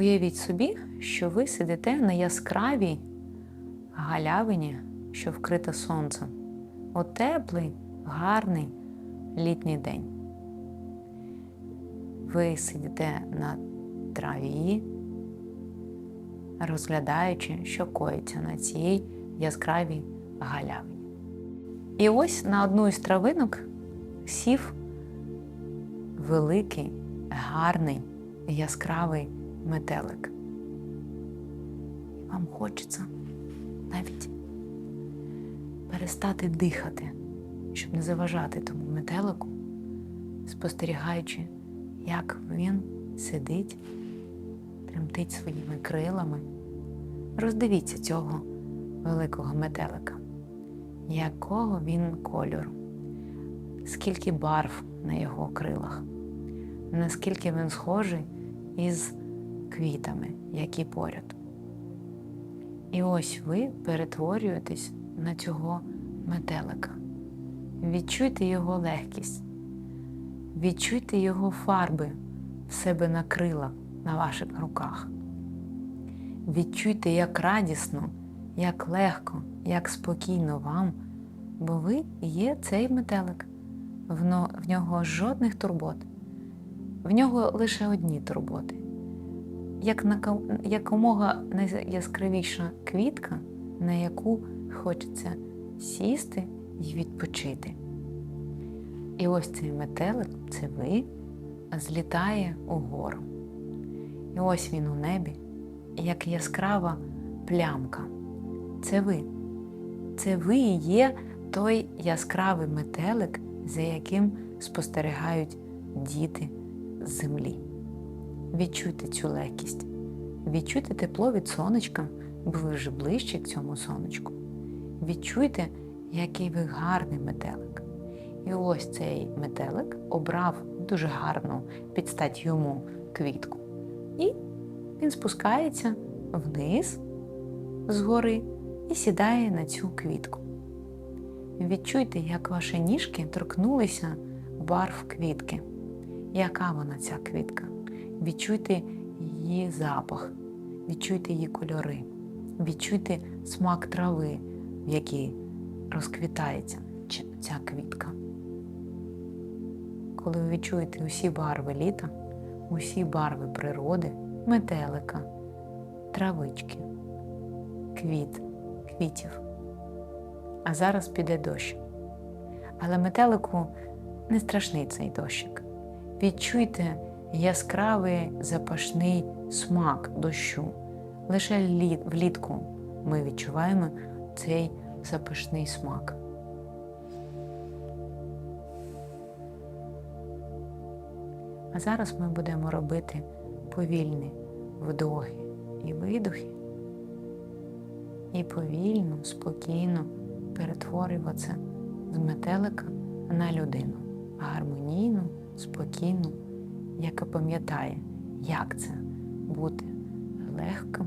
Уявіть собі, що ви сидите на яскравій галявині, що вкрита сонцем, у теплий, гарний літній день. Ви сидите на траві, розглядаючи, що коїться на цій яскравій галявині. І ось на одну із травинок сів великий, гарний, яскравий метелик. І вам хочеться навіть перестати дихати, щоб не заважати тому метелику, спостерігаючи, як він сидить, тремтить своїми крилами. Роздивіться цього великого метелика, якого він кольору, скільки барв на його крилах, наскільки він схожий із квітами, які поряд. І ось ви перетворюєтесь на цього метелика. Відчуйте його легкість, відчуйте його фарби в себе на крилах, на ваших руках. Відчуйте, як радісно, як легко, як спокійно вам, бо ви є цей метелик. В нього жодних турбот, в нього лише одні турботи. Як якомога найяскравіша квітка, на яку хочеться сісти і відпочити. І ось цей метелик, це ви, злітає угору. І ось він у небі, як яскрава плямка. Це ви. Це ви і є той яскравий метелик, за яким спостерігають діти з землі. Відчуйте цю легкість, відчуйте тепло від сонечка, бо ви вже ближче к цьому сонечку. Відчуйте, який ви гарний метелик. І ось цей метелик обрав дуже гарну підстать йому квітку. І він спускається вниз з гори і сідає на цю квітку. Відчуйте, як ваші ніжки торкнулися барв квітки. Яка вона ця квітка? Відчуйте її запах, відчуйте її кольори, відчуйте смак трави, в якій розквітається ця квітка. Коли ви відчуєте усі барви літа, усі барви природи, метелика, травички, квіт, квітів. А зараз піде дощ. Але метелику не страшний цей дощик. Відчуйте яскравий запашний смак дощу. Лише лі- влітку ми відчуваємо цей запашний смак. А зараз ми будемо робити повільні вдохи і видохи, і повільно, спокійно перетворюватися з метелика на людину. Гармонійну, спокійну, яка пам'ятає, як це бути легким,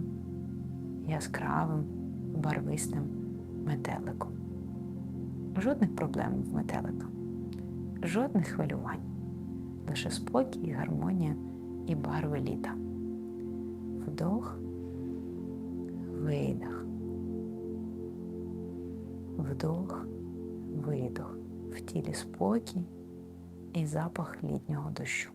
яскравим, барвистим метеликом. Жодних проблем в метелика, жодних хвилювань, лише спокій, гармонія і барви літа. Вдох, видох. Вдох, видох. В тілі спокій і запах літнього дощу.